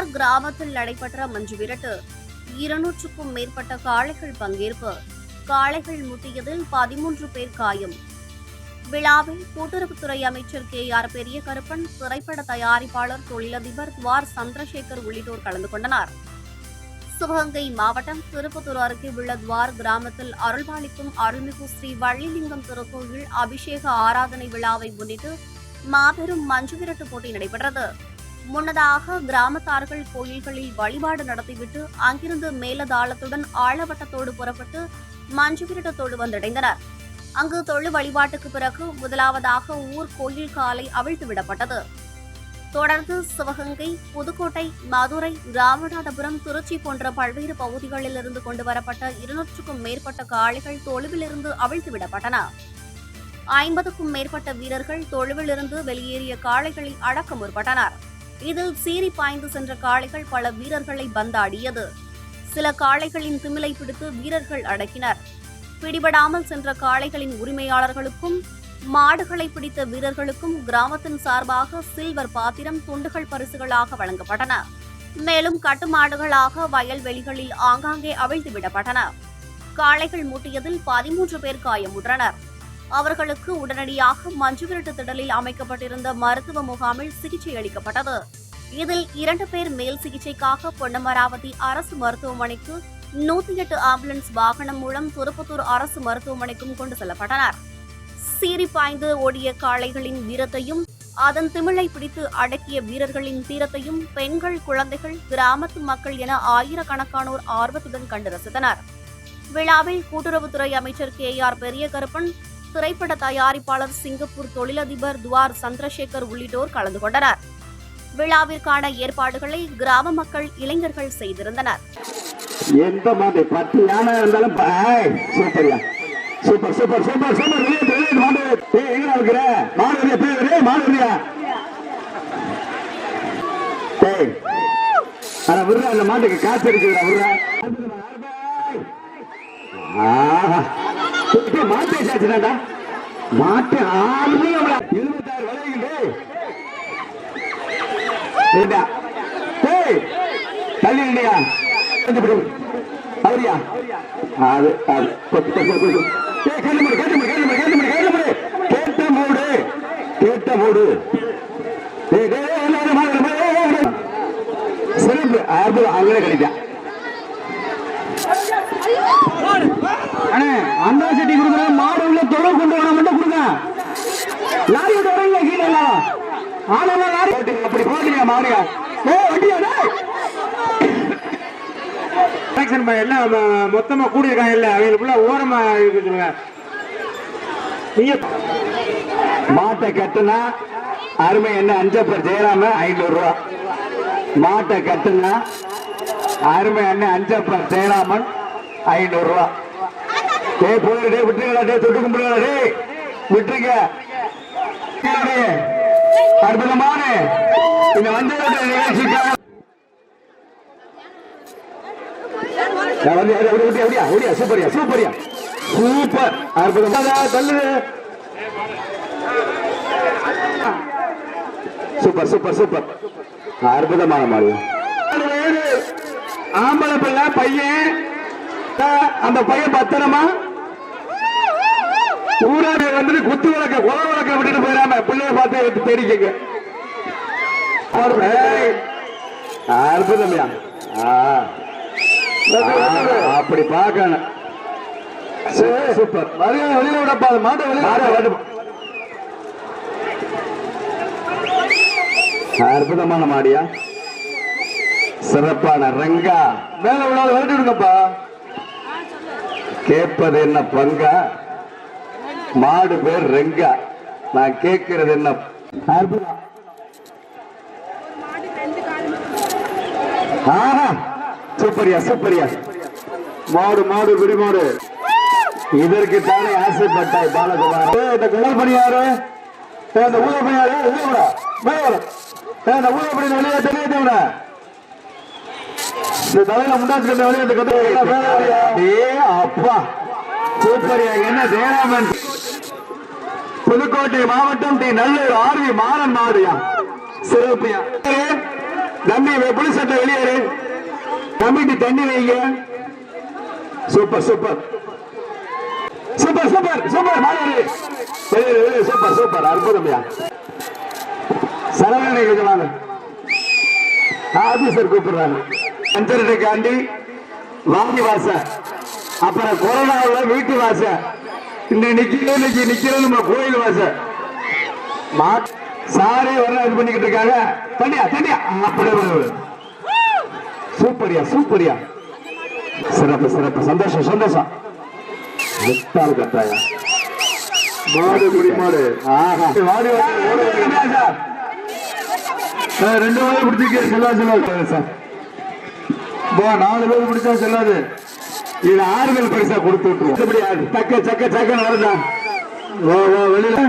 துவார் கிராமத்தில் நடைபெற்ற மஞ்சு விரட்டு இருநூற்றுக்கும் மேற்பட்ட காளைகள் பங்கேற்பு. காளைகள் முட்டியதில் பதிமூன்று பேர் காயம். விழாவில் கூட்டுறவுத்துறை அமைச்சர் கே ஆர் பெரிய கருப்பன் திரைப்பட தயாரிப்பாளர் தொழிலதிபர் துவார் சந்திரசேகர் உள்ளிட்டோர் கலந்து கொண்டனர். சிவகங்கை மாவட்டம் திருப்பத்தூர் அருகே உள்ள துவார் கிராமத்தில் அருள்பாளிக்கும் அருள்மிகு ஸ்ரீ வள்ளிலிங்கம் திருக்கோயில் அபிஷேக ஆராதனை விழாவை முன்னிட்டு மாபெரும் மஞ்சு விரட்டு போட்டி நடைபெற்றது. முன்னதாக கிராமத்தார்கள் கோயில்களில் வழிபாடு நடத்திவிட்டு அங்கிருந்து மேலதாளத்துடன் ஆழவட்டத்தோடு புறப்பட்டு மஞ்சுவிரட்டத்தோடு வந்தடைந்தனர். அங்கு தொழு வழிபாட்டுக்கு பிறகு முதலாவதாக ஊர் கோயில் காலை அவிழ்த்து விடப்பட்டது. தொடர்ந்து சிவகங்கை புதுக்கோட்டை மதுரை ராமநாதபுரம் திருச்சி போன்ற பல்வேறு பகுதிகளிலிருந்து கொண்டு வரப்பட்ட இருநூற்றுக்கும் மேற்பட்ட காளைகள் தொழுவிலிருந்து அவிழ்த்து விடப்பட்டன. ஐம்பதுக்கும் மேற்பட்ட வீரர்கள் தொழுவிலிருந்து வெளியேறிய காளைகளை அடக்க முற்பட்டனர். இதில் சீறி பாய்ந்து சென்ற காளைகள் பல வீரர்களை பந்தாடியது. சில காளைகளின் திமிலை பிடித்து வீரர்கள் அடக்கினர். பிடிபடாமல் சென்ற காளைகளின் உரிமையாளர்களுக்கும் மாடுகளை பிடித்த வீரர்களுக்கும் கிராமத்தின் சார்பாக சில்வர் பாத்திரம் துண்டுகள் பரிசுகளாக வழங்கப்பட்டன. மேலும் கட்டுமாடுகளாக வயல்வெளிகளில் ஆங்காங்கே அவிழ்த்து விடப்பட்டன. காளைகள் மூட்டியதில் பதிமூன்று பேர் காயமுற்றனர். அவர்களுக்கு உடனடியாக மஞ்சுவிரட்டு திடலில் அமைக்கப்பட்டிருந்த மருத்துவ முகாமில் சிகிச்சை அளிக்கப்பட்டது. இதில் இரண்டு பேர் மேல் சிகிச்சைக்காக பொன்னமராவதி அரசு மருத்துவமனைக்கு நூத்தி எட்டு ஆம்புலன்ஸ் வாகனம் மூலம் திருப்பத்தூர் அரசு மருத்துவமனைக்கும் கொண்டு செல்லப்பட்டனர். சீறி பாய்ந்து ஓடிய காளைகளின் வீரத்தையும் அதன் திமிழை பிடித்து அடக்கிய வீரர்களின் தீரத்தையும் பெண்கள் குழந்தைகள் கிராமத்து மக்கள் என ஆயிரக்கணக்கானோர் ஆர்வத்துடன் கண்டு ரசித்தனர். விழாவில் கூட்டுறவுத்துறை அமைச்சர் கே ஆர் பெரிய கருப்பன் திரைப்பட தயாரிப்பாளர் சிங்கப்பூர் தொழிலதிபர் துவார் சந்திரசேகர் உள்ளிட்டோர் கலந்து கொண்டனர். விழாவிற்கான ஏற்பாடுகளை கிராம மக்கள் இளைஞர்கள் செய்திருந்தனர். எந்த மாதிரி பத்து யானை இருந்தாலும் சூப்பர்யா சூப்பர் சூப்பர் சூப்பர் சூப்பர் மாடு ஏய் எங்க இருக்கிற? மாடு மாடு ஏய் அட விடுற அந்த மாட்டுக்கு காசு இருக்குடா விடுற. ஆஹா இப்ப மாட்டு சாச்சுடாடா மாட்டு ஆளுமே எழுபத்தாறு விளையுண்டு ஏண்டா? தள்ளி இல்லையா அவரியா? அது அது. கொத்து, கொத்து, கேட்டு மூடு, கேட்டு மூடு, கேட்டு மூடு, கேட்டு மூடு, கேட்டு மூடு. கேட்ட மூடு கேட்ட மூடு சிறப்பு அற்புதம் அங்கே கிடைக்கும் அண்ணே கொடுக்குறேன். மாடு உள்ள தொடர் கொண்டு வர மட்டும் கொடுங்க. லாரி தொடரல கீழே எல்லாம் ஆனெல்லாம் லாரி. அப்படி போகலையா மாறியா ஓ வண்டியா டேய். எல்லாம் மொத்தமா கூடியிருக்காங்க இல்ல. அவங்களுக்குள்ள ஓரமா இருக்கு சொல்லுங்க. நீங்க மாட்டை கட்டுனா அருமை என்ன? அஞ்சப்பர் ஜெயராம ஐநூறு ரூபா. மாட்டை கட்டுனா அருமை என்ன? அஞ்சப்பர் ஜெயராமன் ஐநூறு ரூபா. டே போயிரு டே விட்டுருங்களா டே தொட்டு கும்பிடுங்களா டே விட்டுருங்க. டேய், அற்புதமான இந்த வந்த நிகழ்ச்சிக்காக. நான் வந்து சூப்பர். அற்புதம் தள்ளுது. Super super super. அற்புதமான மாடு. ஆம்பளை பிள்ளை பையன் அந்த பையன் பத்திரமா? ஊராடி வந்துட்டு குத்து விளக்க குல விளக்க விட்டுட்டு போயிடாம பிள்ளைய பார்த்து எடுத்து ஏய், அற்புதம்யா அப்படி பார்க்கணும். சூப்பர். மரியாதை வெளியில விடப்பா மாட்டை வெளியில அற்புதமான மாடியா? சிறப்பான ரங்கா. மேல விழாத விரட்டி விடுங்கப்பா கேட்பது என்ன பங்கா? மாடு பேர் ரெங்கா. நான் கேட்கறது என்ன? அற்புதம். ஆஹா சூப்பரியா சூப்பரியா. மாடு மாடு குடி மாடு. இதற்கு தானே ஆசைப்பட்டாய் பாலகுமார். இந்த குடல் பணியாரு இந்த ஊத பணியாரு வெளியே இந்த ஊத பணி வெளியே வெளியே இந்த தலையில முண்டாச்சு கட்ட வெளியே இந்த ஏ அப்பா. சூப்பரியா என்ன ஜெயராமன். புதுக்கோட்டை மாவட்டம் டி நல்லூர் ஆர்வி மாறன் நாடுயா. சிறப்பியா தம்பி வே- புலி சட்டை வெளியேறு. தம்பிக்கு தண்ணி வைங்க. Super super. Super super super மாறி சூப்பர் சூப்பர். அற்புதம்யா சரவணனை கொஞ்சம் வாங்க. ஆபீசர் கூப்பிடுறாங்க அஞ்சரைக்காண்டி வாங்கி வாச. அப்புறம் கொரோனாவில் வீட்டு வாச. இன்னைக்கு நிக்கிறோம் இன்னைக்கு நிக்கிறோம் நம்ம கோயில் வாச. மா சாரே வர இது பண்ணிக்கிட்டு இருக்காங்க. தண்ணியா தண்ணியா. சூப்பரியா சூப்பரியா. சிறப்பு சிறப்பு. சந்தோஷம் சந்தோஷம். விட்டால் கட்டாயா மாடு குடி மாடு. மாடு ரெண்டு வாரம் பிடிச்சிக்க செல்லா செல்லாது சார். போ நாலு பேர் பிடிச்சா செல்லாது. இது ஆறுதல் பரிசா கொடுத்து விட்டுருவோம். சக்க சக்க சக்க நடந்தா. ஓ ஓ வெளியில.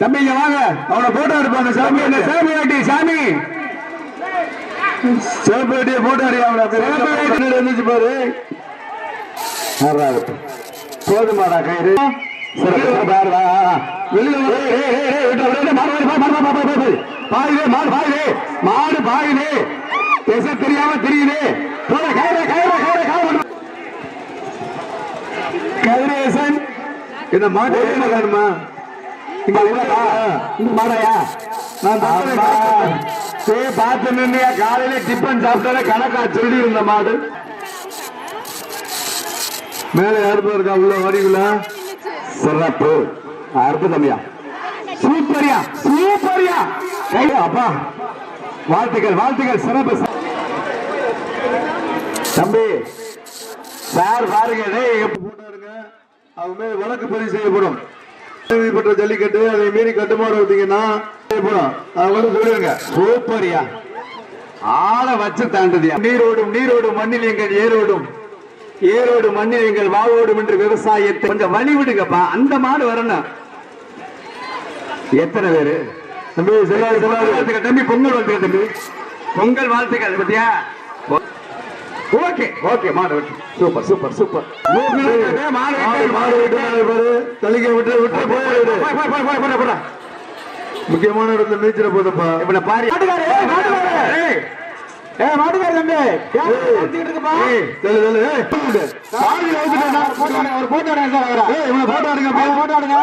தம்பி இங்க வாங்க. அவனை போட்டோ எடுப்பாங்க சாமி என்ன சாமி ஆட்டி சாமி. சேப்பேட்டிய போட்டோ அடி அவனை? இருந்துச்சு பாரு. போதுமாடா கயிறு. சிறப்பு, மாடு, மாடு, மாடு, மாடு, பாயுது, மாடு பாயுது தெரியாம தெரியுது. போட, கயிறு, கயிறு, கயிறு. கதிரேசன் இந்த மாட்டு என்ன காணுமா இங்க இல்லடா இந்த மாடையா நான் சரி பார்த்து நின்னையா காலையில டிஃபன் சாப்பிட்டாலே கணக்கா சொல்லி இருந்த மாடு. மேல யாருப்பா இருக்கா? உள்ள வரீங்களா சிறப்பு. அற்புதம்யா சூப்பரியா. சூப்பரியா. கையா அப்பா. வாழ்த்துக்கள் வாழ்த்துக்கள். சிறப்பு தம்பி சார் பாருங்க. போட்டாருங்க அவங்க மேல வழக்கு பதிவு செய்யப்படும். பெற்ற ஜல்லிக்கட்டு அதை மீறி கட்டுமாறு வந்தீங்கன்னா செய்யப்படும். அவங்க வந்து சூப்பரியா. ஆளை வச்சு தாண்டதியா. நீரோடும் நீரோடும் மண்ணில் எங்கள் ஏரோடும். ஏரோடு மண்ணில் எங்கள் வாவோடும் என்று விவசாயத்தை கொஞ்சம் வழி விடுங்கப்பா அந்த மாடு வரணும். எத்தனை பேரு? தம்பி தம்பி பொங்கல் வாழ்த்துக்கள் தம்பி. பொங்கல் வாழ்த்துக்கள் பத்தியா? ஓகே ஓகே மாடு வெட்டு. Super super super. மாடு மாடு விட்டு பாரு தலிக்க விட்டு விட்டு. போய் முக்கியமான இடத்துல நீச்சல போதப்பா இப்ப பாரு. ஏ மாட்டுக்காரு தம்பி. போட்டோ எடுங்க போட்டோ எடுங்க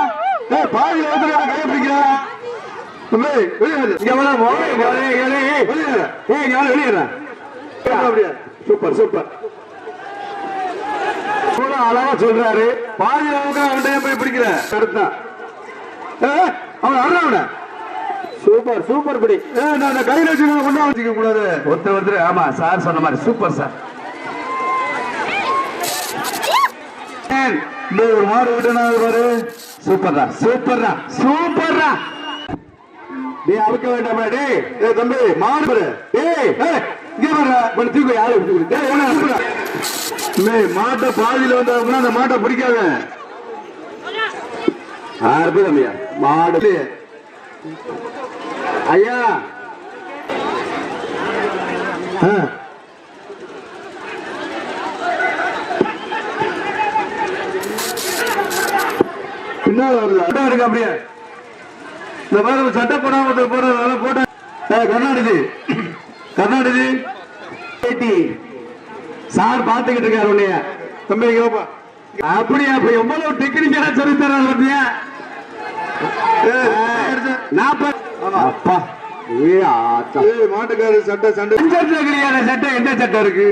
பாதியில ஊத்துடா கைய பிடிக்கிறா? தம்பி வெளிய வெளிய இங்க வர வெளிய வர அப்படியே சூப்பர் சூப்பர். அழகா சொல்றாரு. பாதியில ஊத்துடா அவன்கிட்ட போய் பிடிக்கிற கருத்தான் அவன் அறவன சூப்பர் சூப்பர் படி. நான் கையில் வச்சு கொண்டு வச்சுக்க கூடாது. ஒருத்தர் ஒருத்தர் ஆமா சார் சொன்ன மாதிரி சூப்பர் சார். இன்னும் ஒரு மாடு விட்டனா பாரு சூப்பர் தான் சூப்பர் தான் சூப்பர் தான் நீ அறுக்க வேண்டாமா டேய். ஏய் தம்பி மாடு பாரு. டேய் என்ன மாட்டை பாதியில வந்தா அந்த மாட்டை பிடிக்காத. அற்புதம் ஐயா மாடு. ஐயா. ஆ. பின்னால வருது அட்டா இருக்கு அப்படியே. இந்த மாதிரி சட்டை போடாம ஒருத்தர் போடுறதால போட்ட ஏட்டி. சார் பாத்துக்கிட்டு இருக்காரு உன்னைய. தம்பி. அப்படியா அப்ப எவ்வளவு டெக்னிக்கலா சொல்லி தர்றாரு பாத்தியா? அப்பா மாட்டுக்காரு சட்டை சண்டை. சட்டை எந்த சட்டை இருக்கு?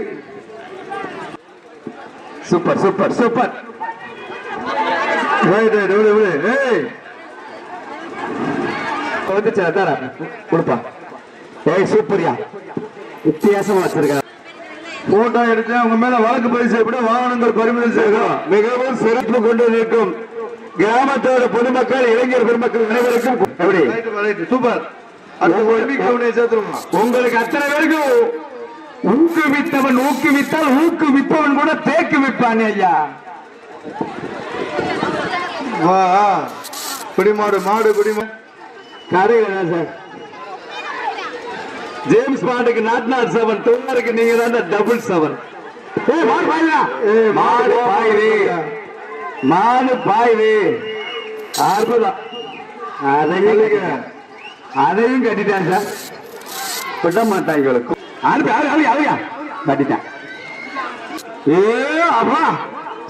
Super super super. Right right விடு விடு ஏய். வந்துச்சா தர கொடுப்பா. ஏய் சூப்பர்யா. வித்தியாசமா வச்சிருக்க. போட்டோ எடுத்து அவங்க மேல வழக்கு பதிவு செய்யப்பட வாகனங்கள் பறிமுதல் செய்கிறோம் மிகவும் சிறப்பு கொண்டு நிற்கும் கிராமத்தோட பொதுமக்கள் இளைஞர் பெருமக்கள் அனைவருக்கும் எப்படி? சூப்பர். உங்களுக்கு அத்தனை பேருக்கு ஊக்குவித்தவன் ஊக்குவித்தால் ஊக்குவிப்பவன் கூட தேக்கு விற்பான் ஐயா. வா குடிமாடு மாடு குடிமா கரையில சார். ஜேம்ஸ் பாண்டுக்கு நாட் நாட் செவன் தொண்ணூறுக்கு நீங்க தான் டபுள் செவன். மாடு பாயுதா மாடு பாயுது அற்புதம். அதையும் அதையும் கட்டிட்டான் சார். விட மாட்டாங்க இவளுக்கு அனுப்பி அவி அவியா கட்டிட்டேன். ஏ அப்பா.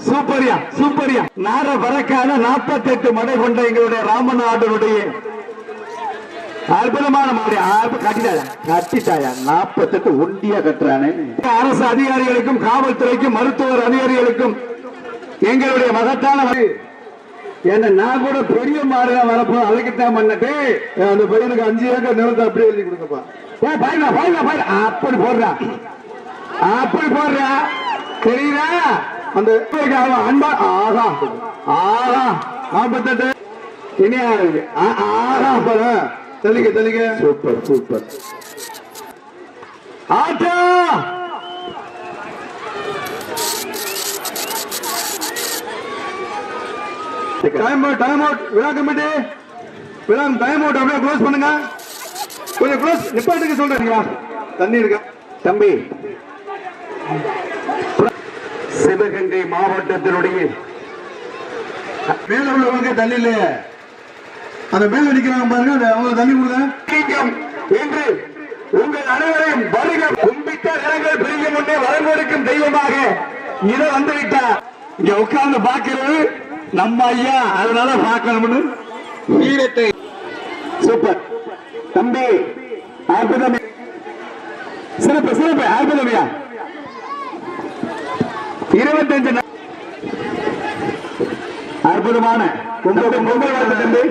சூப்பரியா சூப்பரியா. நார வரக்கான நாற்பத்தெட்டு மடை கொண்ட எங்களுடைய ராமநாதனுடைய அற்புதமான மாடி. கட்டிட்டாயா? கட்டிட்டாயா? நாற்பத்தெட்டு ஒண்டியா கட்டுறானே. அரசு அதிகாரிகளுக்கும் காவல்துறைக்கும் மருத்துவர் அதிகாரிகளுக்கும் எங்களுடைய மகத்தான வழி. என்ன நான் கூட பெரிய மாடுல வரப்போ அதுக்குத்தான் பண்ணிட்டு அந்த பையனுக்கு அஞ்சு ஏக்கர் நிலத்தை அப்படியே எழுதி கொடுக்கப்பா. ஏ பாருங்க பாருங்க பாருங்க அப்படி போடுறா. அப்படி போடுறா. தெரியுதா? அந்த அன்பா ஆகா ஆகா நாற்பத்தெட்டு. இனியா இருக்கு. ஆகா பாரு தெளிக்க தெளிக்க சூப்பர் சூப்பர். ஆட்டா! டைம் அவுட் டைம் அவுட் விழா கமிட்டி விழா டைம் அவுட் அப்படியே க்ளோஸ் பண்ணுங்க. கொஞ்சம் க்ளோஸ் நிப்பாட்டுக்கு சொல்றீங்களா? தண்ணி இருக்கு? தம்பி. சிவகங்கை மாவட்டத்தினுடைய மேல உள்ளவங்க தண்ணி இல்லையே. அந்த மேல நிக்கிறாங்க பாருங்க அவங்க தண்ணி கொடுங்க. என்று உங்கள் அனைவரையும் வருக. கும்பிட்ட கரங்கள் பிரிக்க முன்னே வரங்கொடுக்கும் தெய்வமாக. இதை வந்துவிட்டார். இங்க உட்கார்ந்து பார்க்கிறது நம்ம ஐயா. அதனால பார்க்கணும்னு வீரத்தை. சூப்பர். தம்பி அற்புதம். சிறப்பு சிறப்பு. அற்புதமையா இருபத்தஞ்சு அற்புதமான. உங்களுடைய மொபைல் வாழ்த்து தம்பி.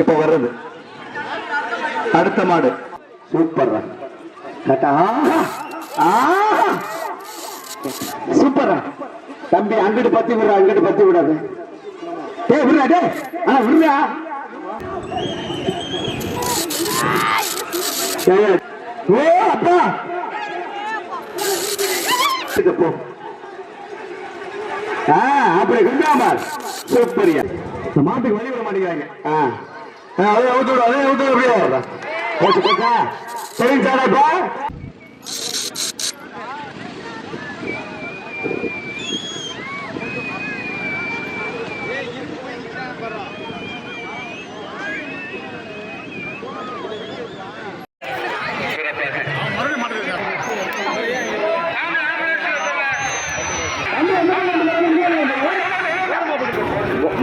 இப்ப வர்றது. அடுத்த மாடு. சூப்பர் சூப்பர் தம்பி அங்கிட்டு பத்தி விடுற அங்கிட்டு பத்தி விடாது. டே விடுறா டே ஆனா விடுறா. ஓ அப்பா! இது போ. ஆ அப்படி குண்டாமல் சூப்பரியா மாட்டுக்கு வழி விட மாட்டேங்கிறாங்க. ஆ, அதே ஊத்து அதே ஊத்து அப்படியே. போச்சு போச்சா? சரிங்க சார் இப்போ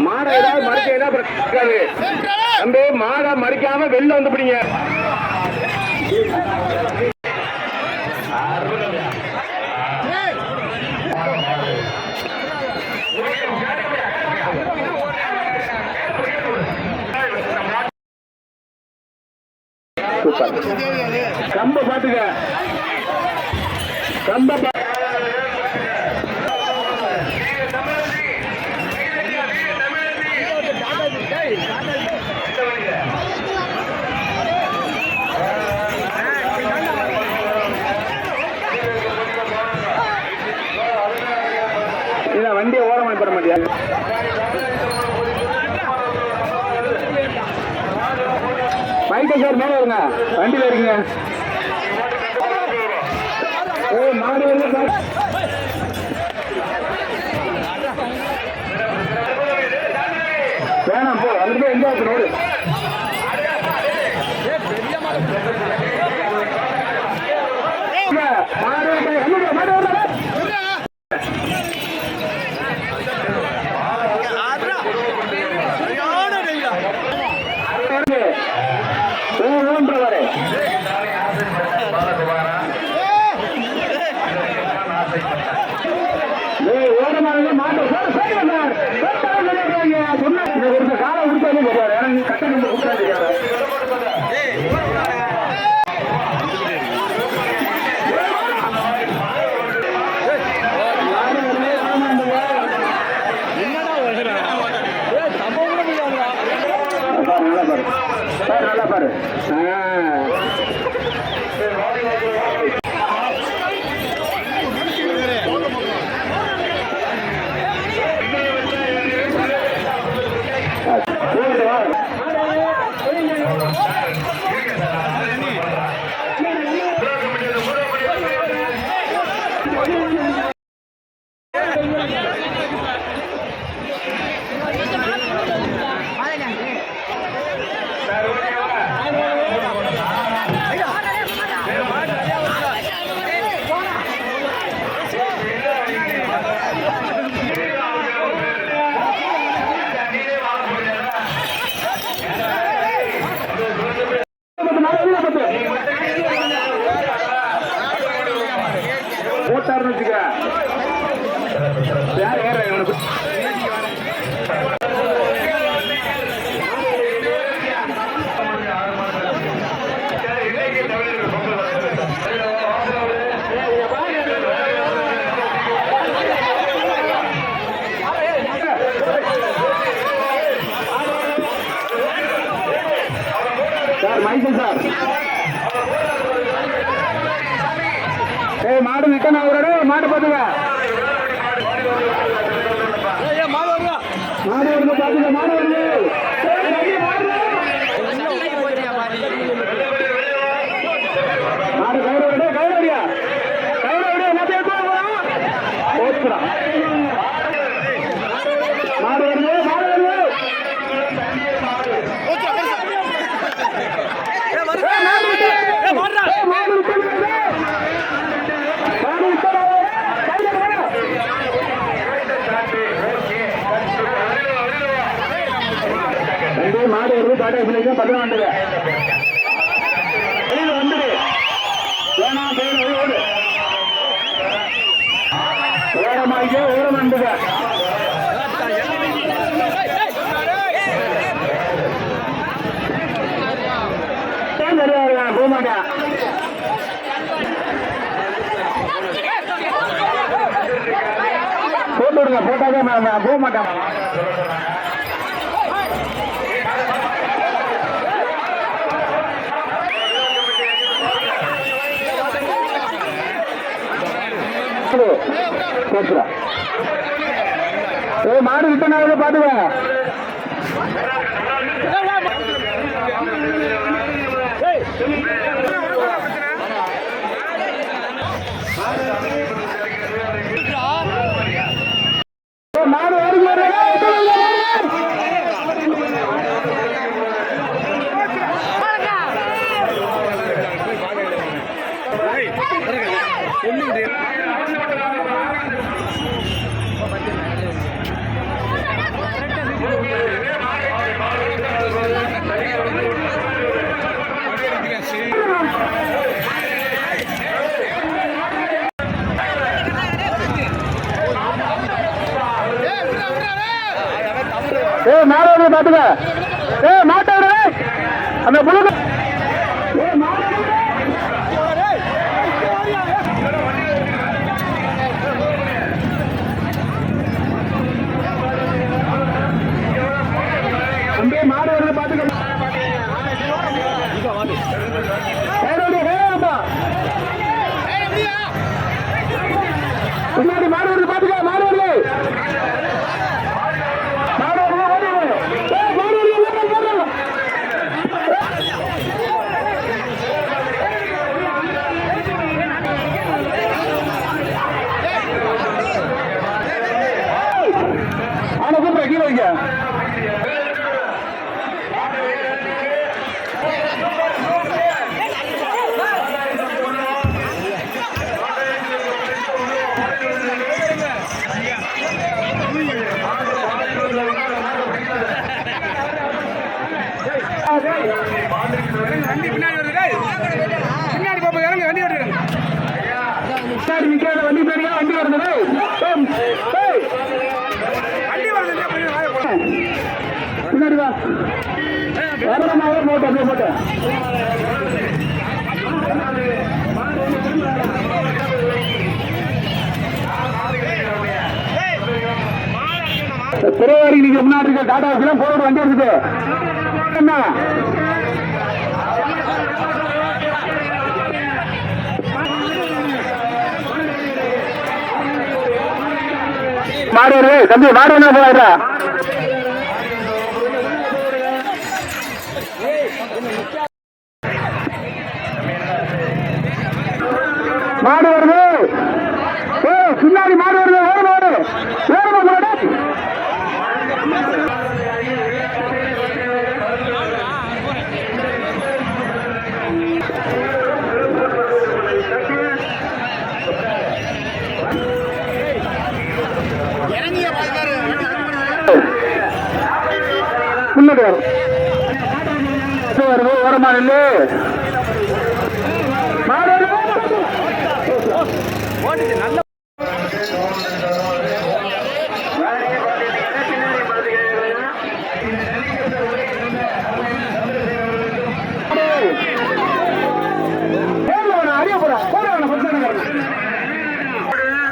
மாடை ஏதாவது மறிக்க என்ன பிரச்சனை தம்பி மாடை மறிக்காம வெளில வந்து பிடிங்க கம்ப பாத்துக்க கம்ப பா- இல்ல வண்டியை ஓரமாக போட மாட்டியா மைக்கை சார் மேலே வருங்க வண்டியில் இருக்குங்க ஓ மாடு வருங்க சார் வேணாம் போ. அதுக்கு போய் எங்க இருக்கு மாடு ஒரு பாட்டை பதினாண்டு போட்டாங்க போட்டாங்க நான் போக மாட்டேன். பேசுறேன் மாடு விட்டனாவது பாத்துக்கிறேன் ஏ மேலே பாத்துக்க. ஏ மாட்டே அந்த புழுக்க திருவாரி நீங்க முன்னாடி இருக்க. டாடா எல்லாம் போரோடு வண்டி இருக்குது. என்ன? மாடு தம்பி மாடு என்ன போயிடுறா மாடு வருது. பின்னாடி மாடு வருது. தூக்கிட்டு வரும் ஓரமா நில்லு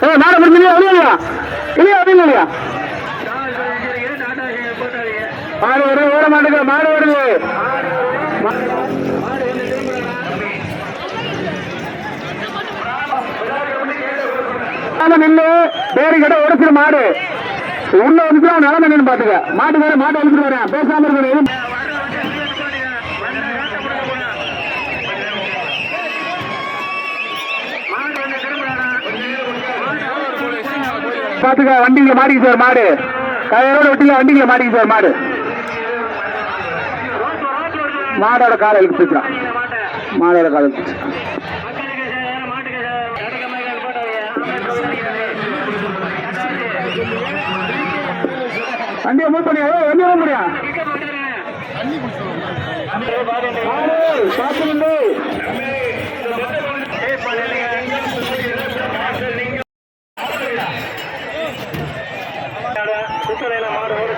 நல்ல நாட முடிஞ்சு இல்லையா? இல்லையா அப்படின்னு ஆறு வரும் ஓட மாட்டுங்க மாடு ஓடுது. நின்று பேரு கிட்ட ஒடுக்கிற மாடு. உள்ள ஒதுக்குற நிலம் என்னன்னு பாத்துக்க. மாட்டு வேற மாட்டு ஒதுக்கிட்டு வரேன். பேசாம இருக்கிறேன் பாத்துக்க வண்டியில மாடிக்கு சார் மாடு. கயிறோட ஒட்டில மாடிக்கு சார் மாடு. மாடோட காலை இழுத்துச்சான் மாடோட காலை இழுத்துச்சான் வண்டியை மூவ் பண்ணியா? வண்டி மூவ் பண்ணியா? பார்த்துண்டு மாடு ஓட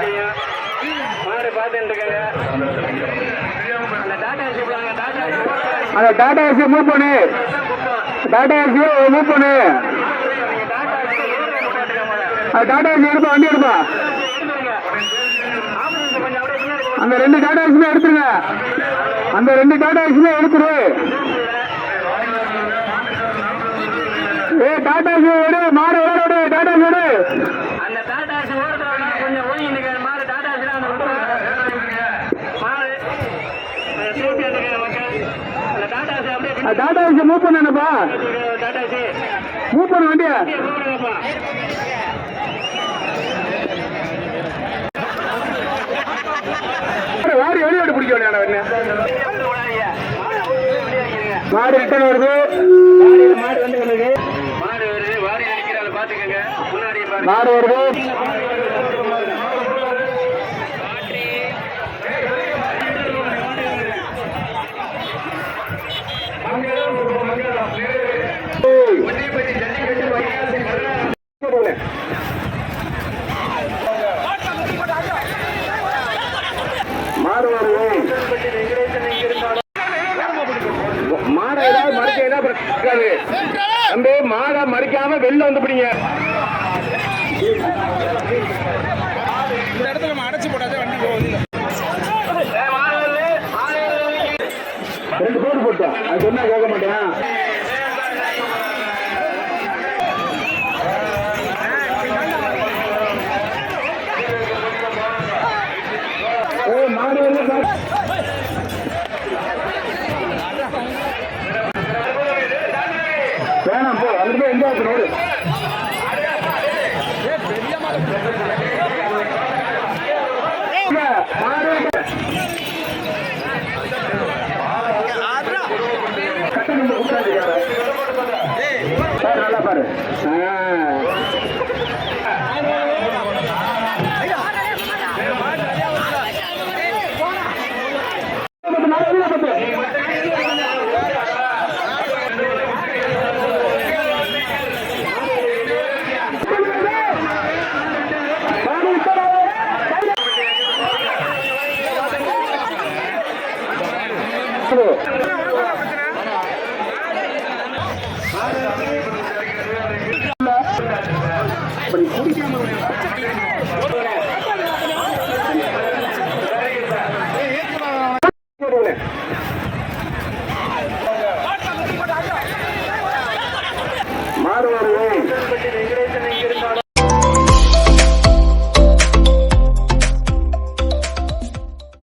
மாடு பார்த்துட்டு இருக்காங்க. அந்த டாடா வச்சுக்கலாங்க ஏசி மூவ் பண்ணு. டாடா ஏசி மூவ் பண்ணு. அந்த டாடா ஏசி எடுப்பா வண்டி எடுப்பா. அந்த ரெண்டு டாடா ஏசியுமே எடுத்துருங்க. அந்த ரெண்டு டாடா ஏசியுமே எடுத்துரு. ஏ டாடா ஏசி எடு மாடு விளையாடு டாடா ஏசி எடு அந்த டாடா ஓடுறவங்க கொஞ்சம் ஒதுங்கி நிற்கிற மாடு டாடா அந்த மாடு சேஃப்டியா இருக்கிற மக்கள் அந்த டாடா அப்படியே அந்த டாடா ஏசி மூவ் பண்ணப்பா மூவ் பண்ணு வண்டியை வாரி வெளியோடு பிடிக்க வேண்டிய மாடு ரிட்டர்ன் வருது? மாடு வந்து மாடு வருது மாடு வருது மாடு வருது மாடை ஏதாவது மறிக்க ஏதாவது பிரச்சனை இருக்காது. தம்பி மாடை மறிக்காம வெளில வந்து பிடிங்க ரெண்டு போட்டு. போட்டோம் அது சொன்னா கேட்க மாட்டேன் ஏய், மாடு வந்து பாரு. வேணாம் போ அங்கிட்டு போய் எங்க இருக்கு நோடு இல்ல, மாடு கட்ட நம்பர் கொடுக்காது பாரு நல்லா பாரு